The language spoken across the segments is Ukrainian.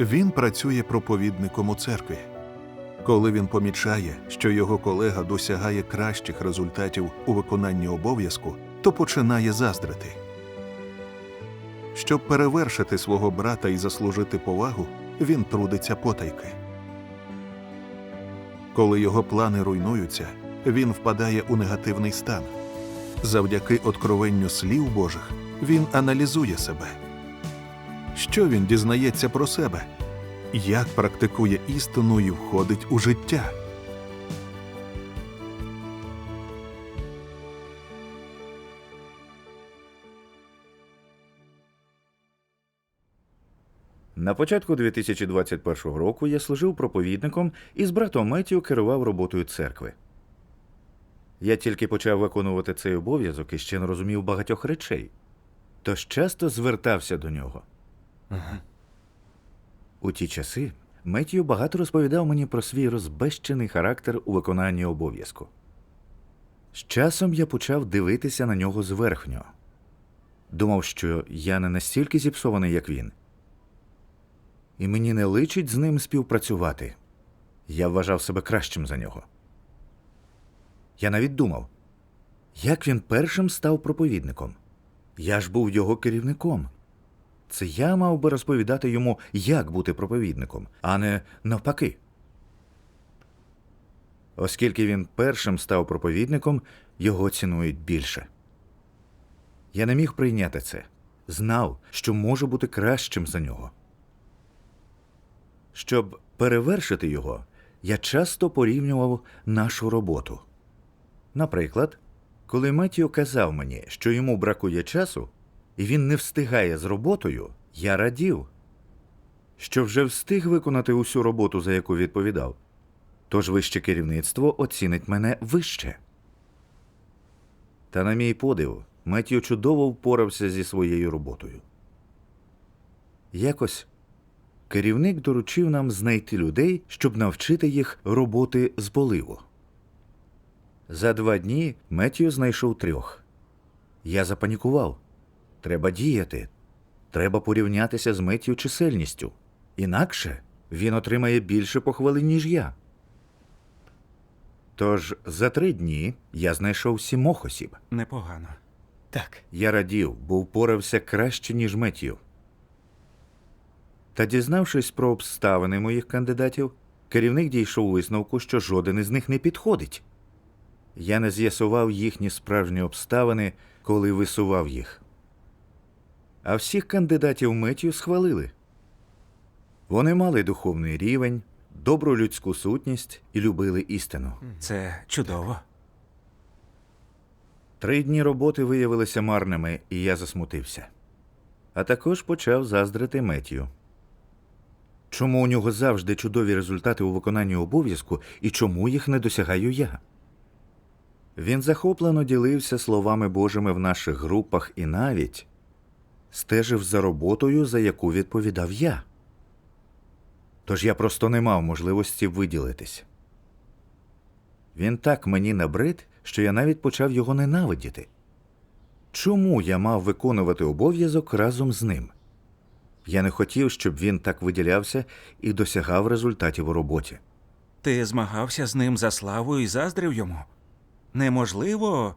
Він працює проповідником у церкві. Коли він помічає, що його колега досягає кращих результатів у виконанні обов'язку, то починає заздрити. Щоб перевершити свого брата і заслужити повагу, він трудиться потайки. Коли його плани руйнуються, він впадає у негативний стан. Завдяки откровенню слів Божих він аналізує себе. Що він дізнається про себе? Як практикує істину і входить у життя? На початку 2021 року я служив проповідником і з братом Меттію керував роботою церкви. Я тільки почав виконувати цей обов'язок і ще не розумів багатьох речей, тож часто звертався до нього. У ті часи Меттію багато розповідав мені про свій розбещений характер у виконанні обов'язку. З часом я почав дивитися на нього зверхньо. Думав, що я не настільки зіпсований, як він, і мені не личить з ним співпрацювати. Я вважав себе кращим за нього. Я навіть думав, як він першим став проповідником. Я ж був його керівником. Це я мав би розповідати йому, як бути проповідником, а не навпаки. Оскільки він першим став проповідником, його цінують більше. Я не міг прийняти це, знав, що можу бути кращим за нього. Щоб перевершити його, я часто порівнював нашу роботу. Наприклад, коли Меттіо казав мені, що йому бракує часу, і він не встигає з роботою, я радів, що вже встиг виконати усю роботу, за яку відповідав. Тож вище керівництво оцінить мене вище. Та на мій подив, Меттіо чудово впорався зі своєю роботою. Якось керівник доручив нам знайти людей, щоб навчити їх роботи з поливу. За два дні Меттію знайшов трьох. Я запанікував. Треба діяти. Треба порівнятися з Меттію чисельністю. Інакше він отримає більше похвали, ніж я. Тож за три дні я знайшов сімох осіб. Непогано. Так. Я радів, бо впорався краще, ніж Меттію. Та дізнавшись про обставини моїх кандидатів, керівник дійшов висновку, що жоден із них не підходить. Я не з'ясував їхні справжні обставини, коли висував їх. А всіх кандидатів Меттію схвалили. Вони мали духовний рівень, добру людську сутність і любили істину. Це чудово. Три дні роботи виявилися марними, і я засмутився. А також почав заздрити Меттію. Чому у нього завжди чудові результати у виконанні обов'язку і чому їх не досягаю я? Він захоплено ділився словами Божими в наших групах і навіть стежив за роботою, за яку відповідав я. Тож я просто не мав можливості виділитись. Він так мені набрид, що я навіть почав його ненавидіти. Чому я мав виконувати обов'язок разом з ним? Я не хотів, щоб він так виділявся і досягав результатів у роботі. Ти змагався з ним за славу і заздрив йому. Неможливо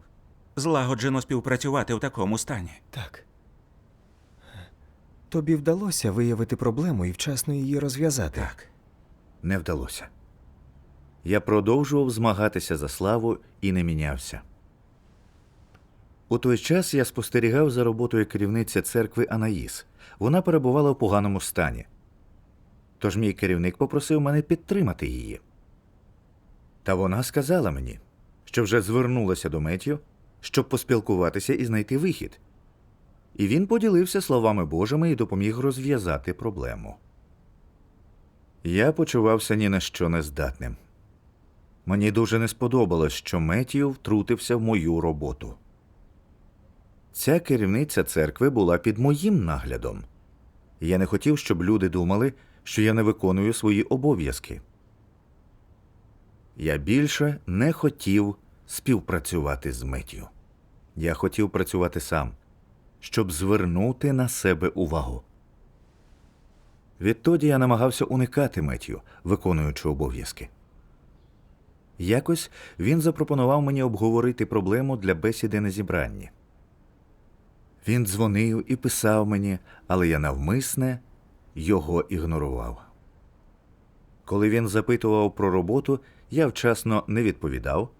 злагоджено співпрацювати в такому стані. Так. Тобі вдалося виявити проблему і вчасно її розв'язати. Так. Не вдалося. Я продовжував змагатися за славу і не мінявся. У той час я спостерігав за роботою керівниці церкви Анаїс. Вона перебувала в поганому стані. Тож мій керівник попросив мене підтримати її. Та вона сказала мені, що вже звернулася до Меттю, щоб поспілкуватися і знайти вихід. І він поділився словами Божими і допоміг розв'язати проблему. Я почувався ні на що нездатним. Мені дуже не сподобалось, що Меттію втрутився в мою роботу. Ця керівниця церкви була під моїм наглядом. Я не хотів, щоб люди думали, що я не виконую свої обов'язки. Я більше не хотів співпрацювати з Меттію. Я хотів працювати сам, щоб звернути на себе увагу. Відтоді я намагався уникати Меттю, виконуючи обов'язки. Якось він запропонував мені обговорити проблему для бесіди на зібранні. Він дзвонив і писав мені, але я навмисне його ігнорував. Коли він запитував про роботу, я вчасно не відповідав.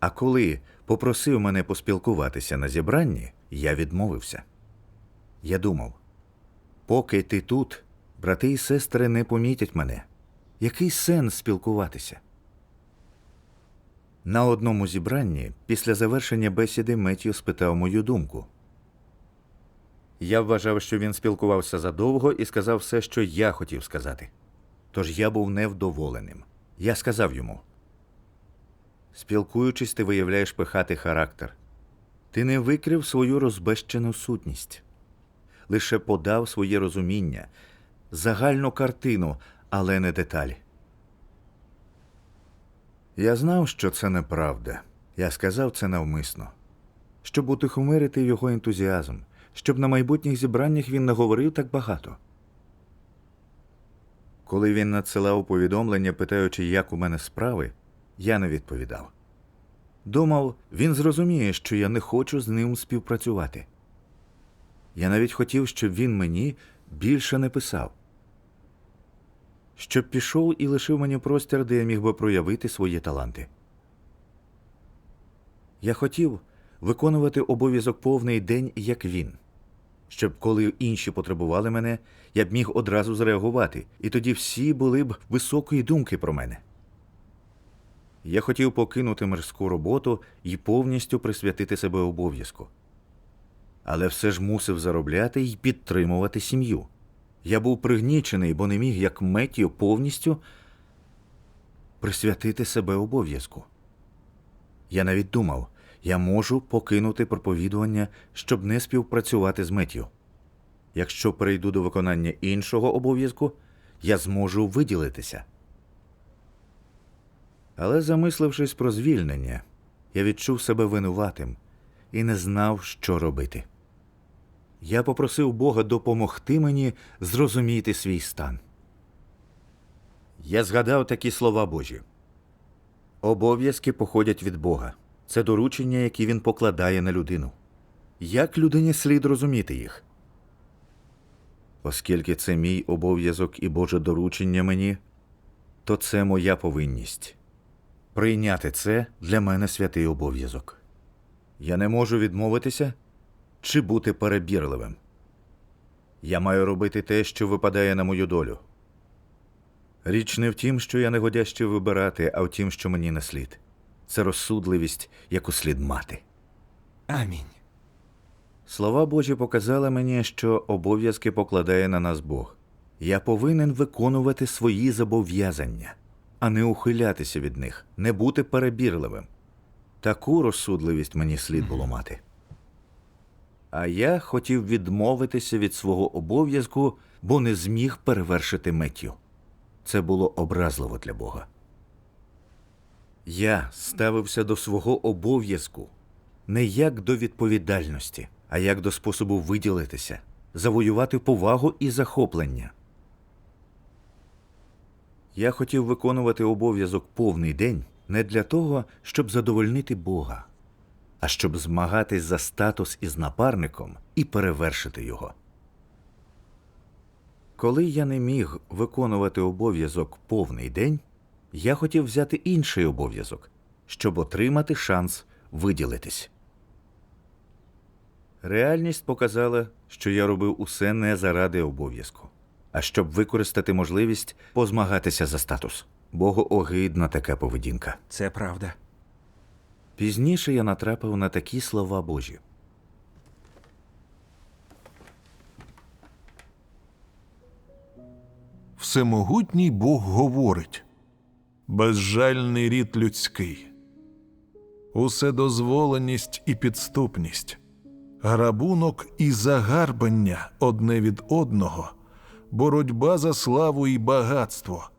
А коли попросив мене поспілкуватися на зібранні, я відмовився. Я думав, поки ти тут, брати і сестри не помітять мене. Який сенс спілкуватися? На одному зібранні після завершення бесіди Меттю спитав мою думку. Я вважав, що він спілкувався задовго і сказав все, що я хотів сказати. Тож я був невдоволеним. Я сказав йому: Спілкуючись, ти виявляєш пихатий характер. Ти не викрив свою розбещену сутність, лише подав своє розуміння, загальну картину, але не деталі. Я знав, що це неправда. Я сказав це навмисно, щоб утихомирити його ентузіазм, щоб на майбутніх зібраннях він не говорив так багато. Коли він надсилав повідомлення, питаючи, як у мене справи, я не відповідав. Думав, він зрозуміє, що я не хочу з ним співпрацювати. Я навіть хотів, щоб він мені більше не писав, щоб пішов і лишив мені простір, де я міг би проявити свої таланти. Я хотів виконувати обов'язок повний день, як він, щоб коли інші потребували мене, я б міг одразу зреагувати, і тоді всі були б високої думки про мене. Я хотів покинути мирську роботу і повністю присвятити себе обов'язку. Але все ж мусив заробляти і підтримувати сім'ю. Я був пригнічений, бо не міг, як Меттію, повністю присвятити себе обов'язку. Я навіть думав, я можу покинути проповідування, щоб не співпрацювати з Меттію. Якщо перейду до виконання іншого обов'язку, я зможу виділитися. Але, замислившись про звільнення, я відчув себе винуватим і не знав, що робити. Я попросив Бога допомогти мені зрозуміти свій стан. Я згадав такі слова Божі. Обов'язки походять від Бога. Це доручення, які він покладає на людину. Як людині слід розуміти їх? Оскільки це мій обов'язок і Боже доручення мені, то це моя повинність. Прийняти це для мене святий обов'язок. Я не можу відмовитися чи бути перебірливим. Я маю робити те, що випадає на мою долю. Річ не в тім, що я не годяще вибирати, а в тім, що мені не слід. Це розсудливість, яку слід мати. Амінь. Слова Божі показали мені, що обов'язки покладає на нас Бог. Я повинен виконувати свої зобов'язання, а не ухилятися від них, не бути перебірливим. Таку розсудливість мені слід було мати. А я хотів відмовитися від свого обов'язку, бо не зміг перевершити Меттю. Це було образливо для Бога. Я ставився до свого обов'язку не як до відповідальності, а як до способу виділитися, завоювати повагу і захоплення. Я хотів виконувати обов'язок повний день не для того, щоб задовольнити Бога, а щоб змагатись за статус із напарником і перевершити його. Коли я не міг виконувати обов'язок повний день, я хотів взяти інший обов'язок, щоб отримати шанс виділитись. Реальність показала, що я робив усе не заради обов'язку, а щоб використати можливість позмагатися за статус. Богу огидна така поведінка. Це правда. Пізніше я натрапив на такі слова Божі. Всемогутній Бог говорить безжальний рід людський, уседозволеність і підступність, грабунок і загарбання одне від одного, боротьба за славу і багатство,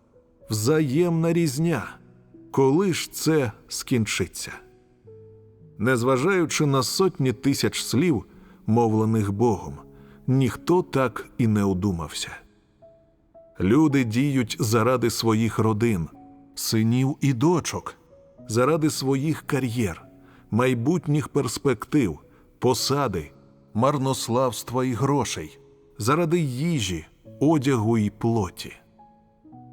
взаємна різня. Коли ж це скінчиться? Незважаючи на сотні тисяч слів, мовлених Богом, ніхто так і не одумався. Люди діють заради своїх родин, синів і дочок, заради своїх кар'єр, майбутніх перспектив, посади, марнославства і грошей, заради їжі, одягу і плоті.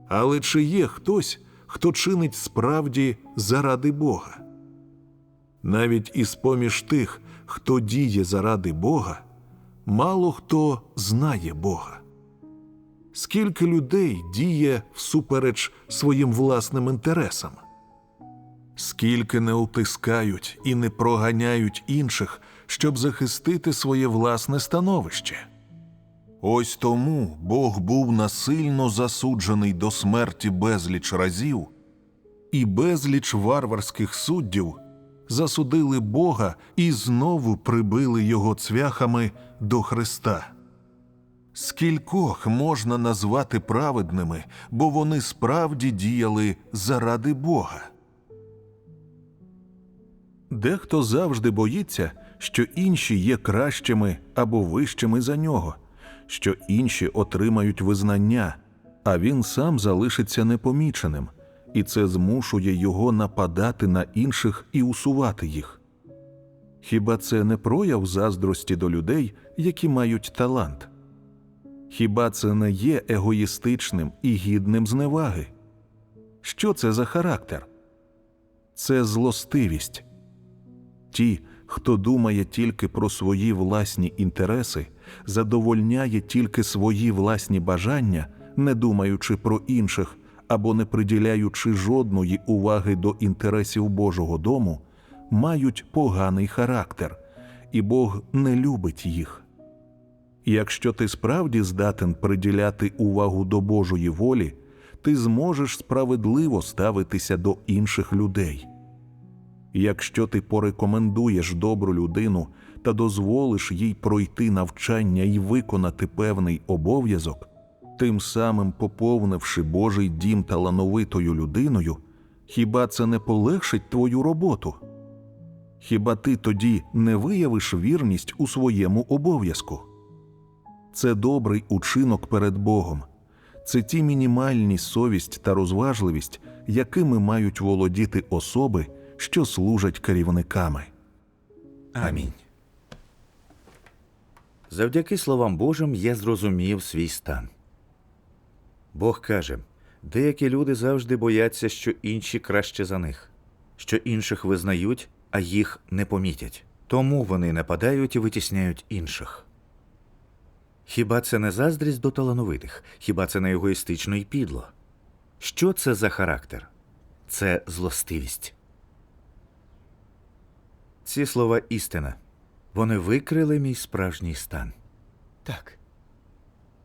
Але чи є хтось, хто чинить справді заради Бога? Навіть із поміж тих, хто діє заради Бога, мало хто знає Бога. Скільки людей діє всупереч своїм власним інтересам? Скільки не утискають і не проганяють інших, щоб захистити своє власне становище? Ось тому Бог був насильно засуджений до смерті безліч разів, і безліч варварських суддів засудили Бога і знову прибили його цвяхами до Христа. Скількох можна назвати праведними, бо вони справді діяли заради Бога. Дехто завжди боїться, що інші є кращими або вищими за нього, що інші отримають визнання, а він сам залишиться непоміченим, і це змушує його нападати на інших і усувати їх. Хіба це не прояв заздрості до людей, які мають талант? Хіба це не є егоїстичним і гідним зневаги? Що це за характер? Це злостивість. Ті, хто думає тільки про свої власні інтереси, задовольняє тільки свої власні бажання, не думаючи про інших або не приділяючи жодної уваги до інтересів Божого дому, мають поганий характер, і Бог не любить їх. Якщо ти справді здатен приділяти увагу до Божої волі, ти зможеш справедливо ставитися до інших людей. Якщо ти порекомендуєш добру людину та дозволиш їй пройти навчання і виконати певний обов'язок, тим самим поповнивши Божий дім талановитою людиною, хіба це не полегшить твою роботу? Хіба ти тоді не виявиш вірність у своєму обов'язку? Це добрий учинок перед Богом. Це ті мінімальні совість та розважливість, якими мають володіти особи, що служать керівниками. Амінь. Завдяки словам Божим я зрозумів свій стан. Бог каже: деякі люди завжди бояться, що інші краще за них, що інших визнають, а їх не помітять. Тому вони нападають і витісняють інших. Хіба це не заздрість до талановитих? Хіба це не егоїстично і підло? Що це за характер? Це злостивість. Ці слова істина. Вони викрили мій справжній стан. Так.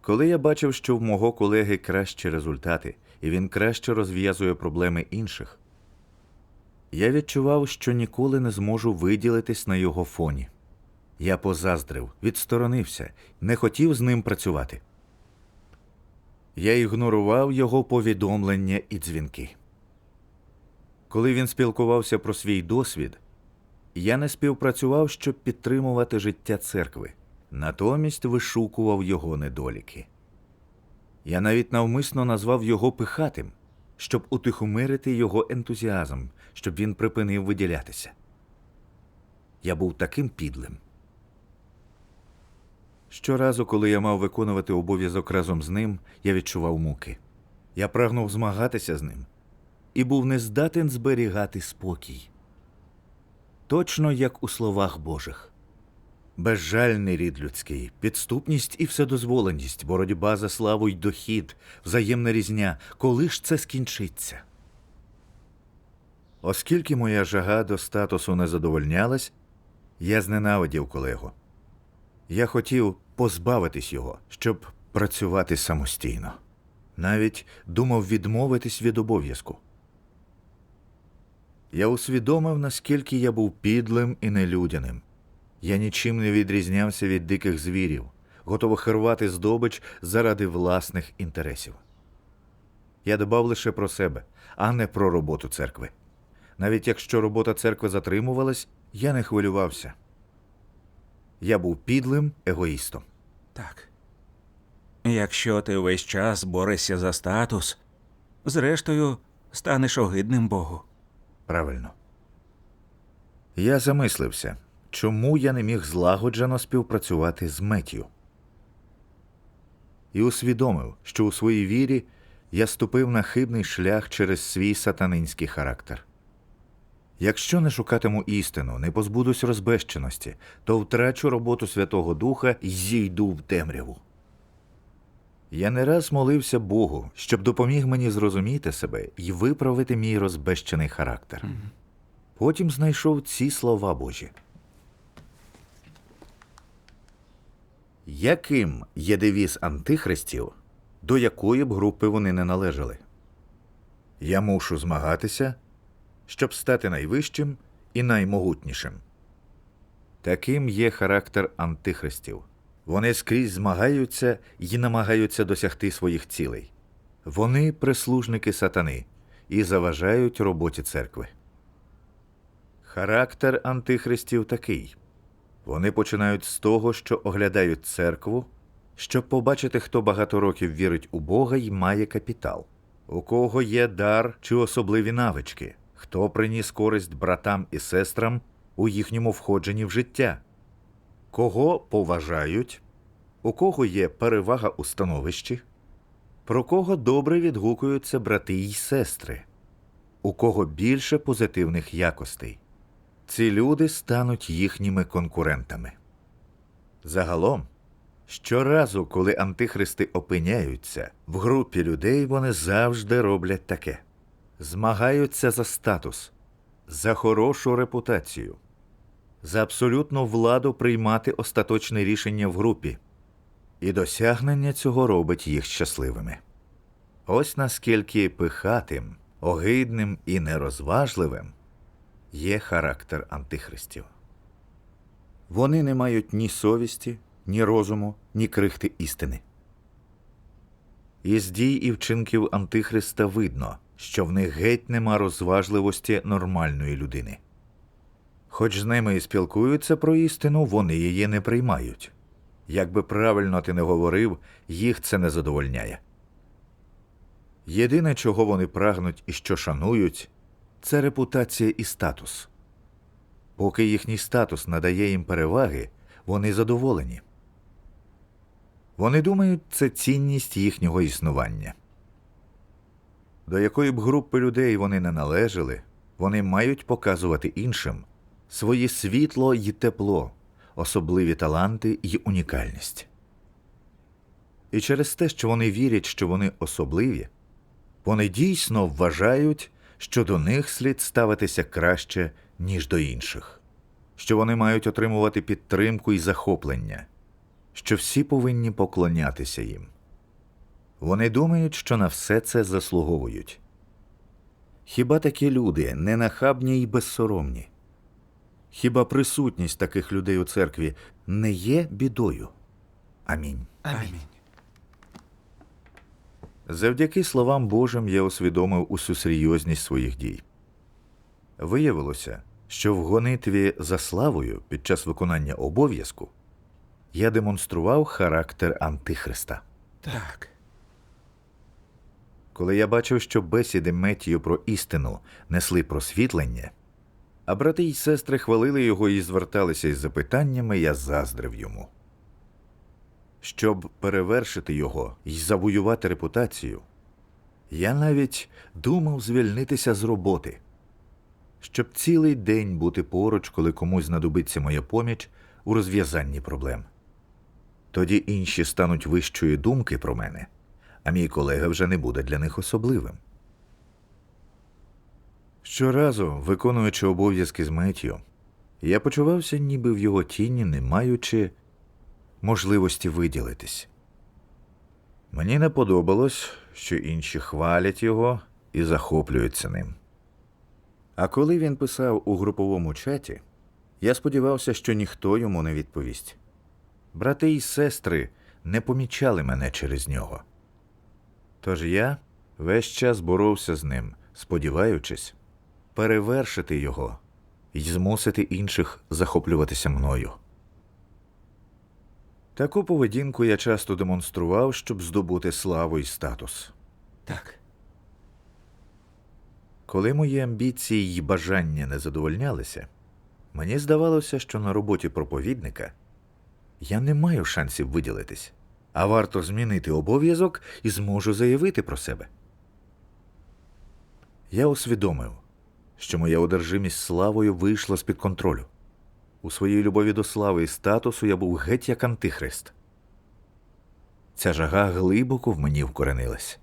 Коли я бачив, що в мого колеги кращі результати, і він краще розв'язує проблеми інших, я відчував, що ніколи не зможу виділитись на його фоні. Я позаздрив, відсторонився, не хотів з ним працювати. Я ігнорував його повідомлення і дзвінки. Коли він спілкувався про свій досвід, я не співпрацював, щоб підтримувати життя церкви, натомість вишукував його недоліки. Я навіть навмисно назвав його пихатим, щоб утихомирити його ентузіазм, щоб він припинив виділятися. Я був таким підлим. Щоразу, коли я мав виконувати обов'язок разом з ним, я відчував муки. Я прагнув змагатися з ним і був не здатен зберігати спокій. Точно як у словах Божих. Безжальний рід людський, підступність і вседозволеність, боротьба за славу й дохід, взаємна різня, коли ж це скінчиться? Оскільки моя жага до статусу не задовольнялась, я зненавидів колегу. Я хотів позбавитись його, щоб працювати самостійно. Навіть думав відмовитись від обов'язку. Я усвідомив, наскільки я був підлим і нелюдяним. Я нічим не відрізнявся від диких звірів, готових рвати здобич заради власних інтересів. Я дбав лише про себе, а не про роботу церкви. Навіть якщо робота церкви затримувалась, я не хвилювався. Я був підлим егоїстом. Так. Якщо ти весь час борешся за статус, зрештою станеш огидним Богу. Правильно. Я замислився, чому я не міг злагоджено співпрацювати з Меттю. І усвідомив, що у своїй вірі я ступив на хибний шлях через свій сатанинський характер. Якщо не шукатиму істину, не позбудусь розбещеності, то втрачу роботу Святого Духа і зійду в темряву. Я не раз молився Богу, щоб допоміг мені зрозуміти себе і виправити мій розбещений характер. Потім знайшов ці слова Божі. Яким є девіз антихристів, до якої б групи вони не належали? Я мушу змагатися, щоб стати найвищим і наймогутнішим. Таким є характер антихристів. Вони скрізь змагаються і намагаються досягти своїх цілей. Вони прислужники сатани і заважають роботі церкви. Характер антихристів такий. Вони починають з того, що оглядають церкву, щоб побачити, хто багато років вірить у Бога і має капітал, у кого є дар чи особливі навички, хто приніс користь братам і сестрам у їхньому входженні в життя, кого поважають, у кого є перевага у становищі, про кого добре відгукуються брати й сестри, у кого більше позитивних якостей. Ці люди стануть їхніми конкурентами. Загалом, щоразу, коли антихристи опиняються, в групі людей вони завжди роблять таке: змагаються за статус, за хорошу репутацію, за абсолютну владу приймати остаточне рішення в групі, і досягнення цього робить їх щасливими. Ось наскільки пихатим, огидним і нерозважливим є характер антихристів. Вони не мають ні совісті, ні розуму, ні крихти істини. Із дій і вчинків антихриста видно, що в них геть нема розважливості нормальної людини. Хоч з ними і спілкуються про істину, вони її не приймають. Як би правильно ти не говорив, їх це не задовольняє. Єдине, чого вони прагнуть і що шанують, це репутація і статус. Поки їхній статус надає їм переваги, вони задоволені. Вони думають, це цінність їхнього існування. До якої б групи людей вони не належали, вони мають показувати іншим своє світло й тепло, особливі таланти й унікальність. І через те, що вони вірять, що вони особливі, вони дійсно вважають, що до них слід ставитися краще, ніж до інших, що вони мають отримувати підтримку і захоплення, що всі повинні поклонятися їм. Вони думають, що на все це заслуговують. Хіба такі люди не нахабні й безсоромні? Хіба присутність таких людей у церкві не є бідою? Амінь. Амінь. Завдяки словам Божим я усвідомив усю серйозність своїх дій. Виявилося, що в гонитві за славою під час виконання обов'язку я демонстрував характер Антихриста. Так. Коли я бачив, що бесіди Меттію про істину несли просвітлення, а брати й сестри хвалили його і зверталися із запитаннями, я заздрив йому. Щоб перевершити його і завоювати репутацію, я навіть думав звільнитися з роботи, щоб цілий день бути поруч, коли комусь знадобиться моя поміч у розв'язанні проблем. Тоді інші стануть вищої думки про мене, а мій колега вже не буде для них особливим. Щоразу, виконуючи обов'язки з Меттю, я почувався ніби в його тіні, не маючи можливості виділитись. Мені не подобалось, що інші хвалять його і захоплюються ним. А коли він писав у груповому чаті, я сподівався, що ніхто йому не відповість. Брати і сестри не помічали мене через нього. Тож я весь час боровся з ним, сподіваючись перевершити його і змусити інших захоплюватися мною. Таку поведінку я часто демонстрував, щоб здобути славу і статус. Так. Коли мої амбіції й бажання не задовольнялися, мені здавалося, що на роботі проповідника я не маю шансів виділитись, а варто змінити обов'язок і зможу заявити про себе. Я усвідомив, що моя одержимість славою вийшла з-під контролю. У своїй любові до слави і статусу я був геть як антихрист. Ця жага глибоко в мені вкоренилась.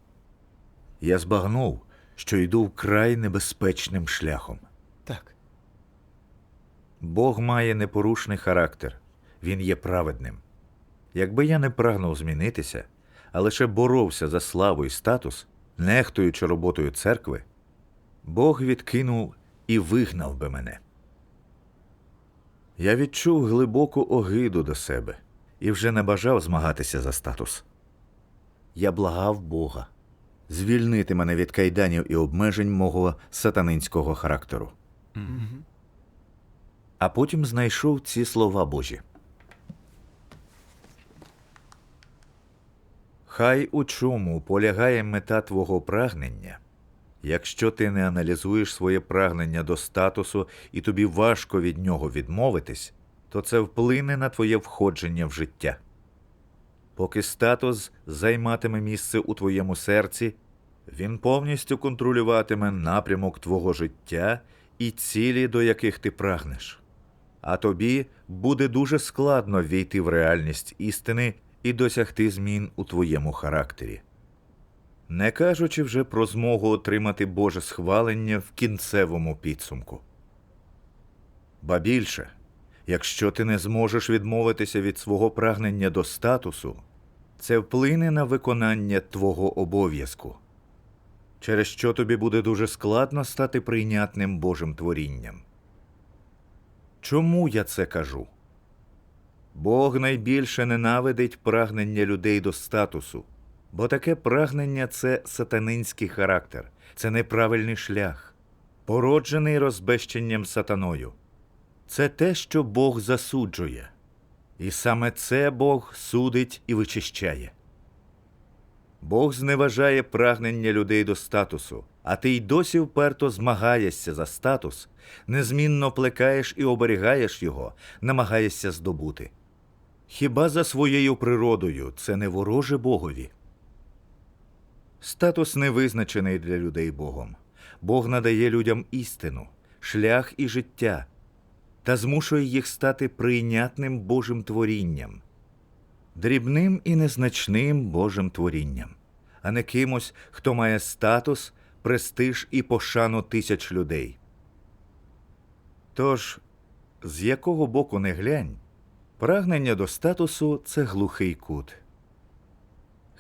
Я збагнув, що йду вкрай небезпечним шляхом. Так. Бог має непорушний характер, він є праведним. Якби я не прагнув змінитися, а лише боровся за славу і статус, нехтуючи роботою церкви, Бог відкинув і вигнав би мене. Я відчув глибоку огиду до себе і вже не бажав змагатися за статус. Я благав Бога звільнити мене від кайданів і обмежень мого сатанинського характеру. А потім знайшов ці слова Божі. Хай у чому полягає мета твого прагнення, якщо ти не аналізуєш своє прагнення до статусу і тобі важко від нього відмовитись, то це вплине на твоє входження в життя. Поки статус займатиме місце у твоєму серці, він повністю контролюватиме напрямок твого життя і цілі, до яких ти прагнеш. А тобі буде дуже складно війти в реальність істини і досягти змін у твоєму характері. Не кажучи вже про змогу отримати Боже схвалення в кінцевому підсумку. Ба більше, якщо ти не зможеш відмовитися від свого прагнення до статусу, це вплине на виконання твого обов'язку, через що тобі буде дуже складно стати прийнятним Божим творінням. Чому я це кажу? Бог найбільше ненавидить прагнення людей до статусу, бо таке прагнення це сатанинський характер, це неправильний шлях, породжений розбещенням сатаною. Це те, що Бог засуджує, і саме це Бог судить і вичищає. Бог зневажає прагнення людей до статусу, а ти й досі вперто змагаєшся за статус, незмінно плекаєш і оберігаєш його, намагаєшся здобути. Хіба за своєю природою це не вороже Богові? Статус не визначений для людей Богом. Бог надає людям істину, шлях і життя та змушує їх стати прийнятним Божим творінням, дрібним і незначним Божим творінням, а не кимось, хто має статус, престиж і пошану тисяч людей. Тож, з якого боку не глянь, прагнення до статусу це глухий кут.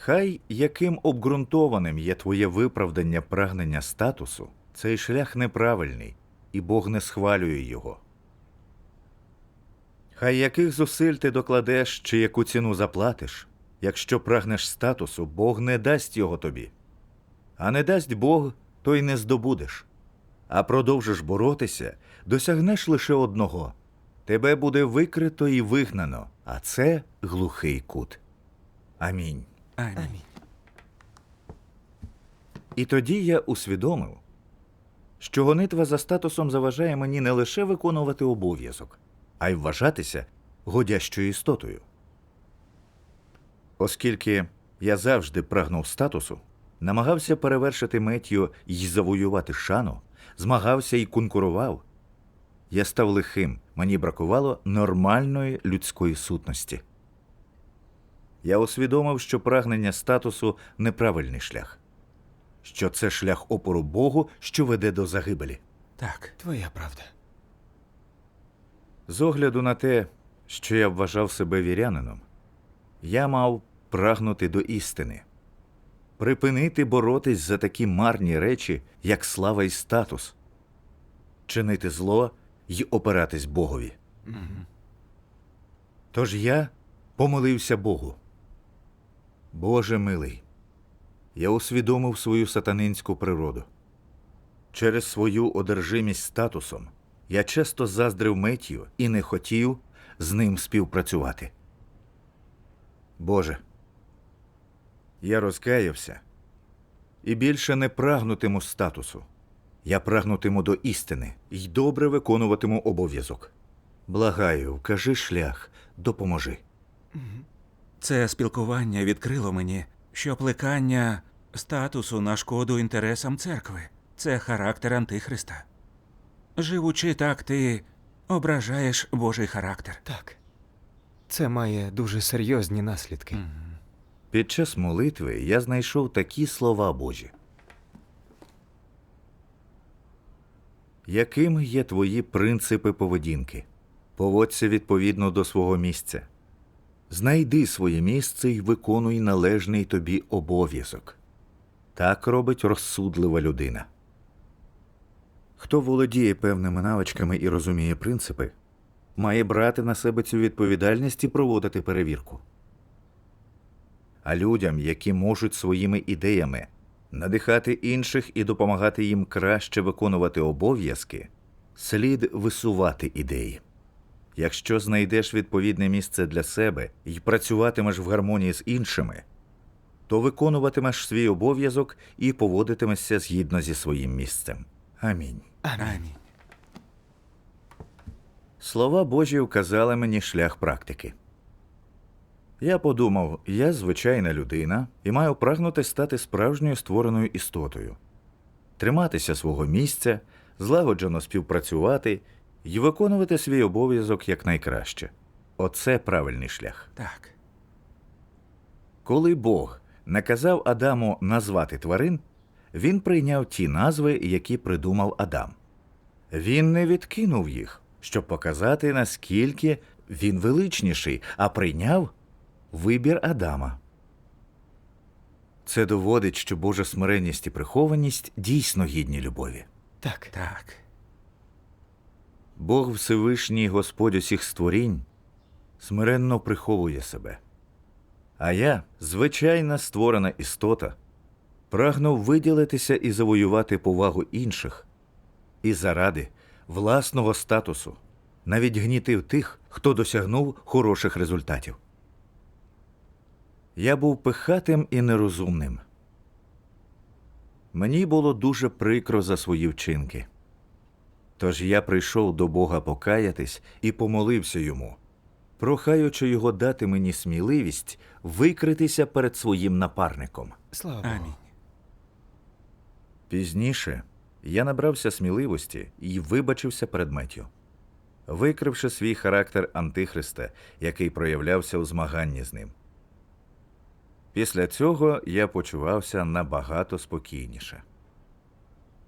Хай яким обґрунтованим є твоє виправдання прагнення статусу, цей шлях неправильний, і Бог не схвалює його. Хай яких зусиль ти докладеш чи яку ціну заплатиш, якщо прагнеш статусу, Бог не дасть його тобі. А не дасть Бог, то й не здобудеш. А продовжиш боротися, досягнеш лише одного тебе буде викрито і вигнано, а це глухий кут. Амінь. Амінь. І тоді я усвідомив, що гонитва за статусом заважає мені не лише виконувати обов'язок, а й вважатися годящою істотою. Оскільки я завжди прагнув статусу, намагався перевершити Меттію й завоювати шану, змагався і конкурував, я став лихим, мені бракувало нормальної людської сутності. Я усвідомив, що прагнення статусу неправильний шлях, що це шлях опору Богу, що веде до загибелі. Так. Твоя правда. З огляду на те, що я вважав себе вірянином, я мав прагнути до істини, припинити боротись за такі марні речі, як слава і статус, чинити зло й опиратись Богові. Тож я помолився Богу. Боже милий, я усвідомив свою сатанинську природу. Через свою одержимість статусом я часто заздрив Меттію і не хотів з ним співпрацювати. Боже, я розкаявся і більше не прагнутиму статусу. Я прагнутиму до істини і добре виконуватиму обов'язок. Благаю, вкажи шлях, допоможи. Це спілкування відкрило мені, що плекання статусу на шкоду інтересам церкви це характер Антихриста. Живучи так, ти ображаєш Божий характер. Так. Це має дуже серйозні наслідки. Під час молитви я знайшов такі слова Божі. Якими є твої принципи поведінки? Поводься відповідно до свого місця. Знайди своє місце і виконуй належний тобі обов'язок. Так робить розсудлива людина. Хто володіє певними навичками і розуміє принципи, має брати на себе цю відповідальність і проводити перевірку а людям, які можуть своїми ідеями надихати інших і допомагати їм краще виконувати обов'язки, слід висувати ідеї. Якщо знайдеш відповідне місце для себе і працюватимеш в гармонії з іншими, то виконуватимеш свій обов'язок і поводитимешся згідно зі своїм місцем. Амінь. Амінь. Слова Божі вказали мені шлях практики. Я подумав, я звичайна людина і маю прагнути стати справжньою створеною істотою, триматися свого місця, злагоджено співпрацювати і виконувати свій обов'язок якнайкраще. Оце правильний шлях. Так. Коли Бог наказав Адаму назвати тварин, він прийняв ті назви, які придумав Адам. Він не відкинув їх, щоб показати, наскільки він величніший, а прийняв вибір Адама. Це доводить, що Божа смиренність і прихованість дійсно гідні любові. Так. Так. Бог Всевишній Господь усіх створінь смиренно приховує себе. А я, звичайна створена істота, прагнув виділитися і завоювати повагу інших, і заради власного статусу навіть гнітив тих, хто досягнув хороших результатів. Я був пихатим і нерозумним. Мені було дуже прикро за свої вчинки. Тож я прийшов до Бога покаятись і помолився йому, прохаючи його дати мені сміливість викритися перед своїм напарником. Слава Амінь. Пізніше я набрався сміливості і вибачився перед Меттю, викривши свій характер Антихриста, який проявлявся у змаганні з ним. Після цього я почувався набагато спокійніше.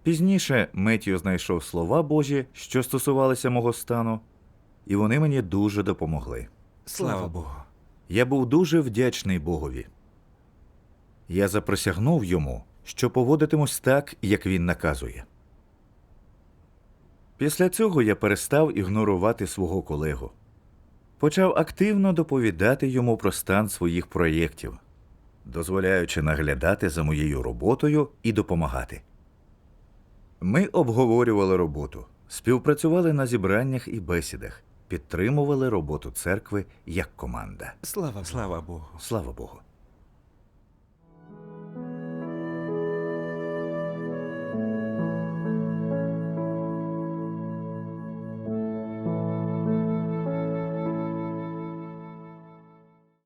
Пізніше Меттю знайшов слова Божі, що стосувалися мого стану, і вони мені дуже допомогли. Слава Богу. Я був дуже вдячний Богові. Я заприсягнув йому, що поводитимусь так, як він наказує. Після цього я перестав ігнорувати свого колегу. Почав активно доповідати йому про стан своїх проєктів, дозволяючи наглядати за моєю роботою і допомагати. Ми обговорювали роботу, співпрацювали на зібраннях і бесідах, підтримували роботу церкви як команда. Слава. Слава Богу. Слава Богу.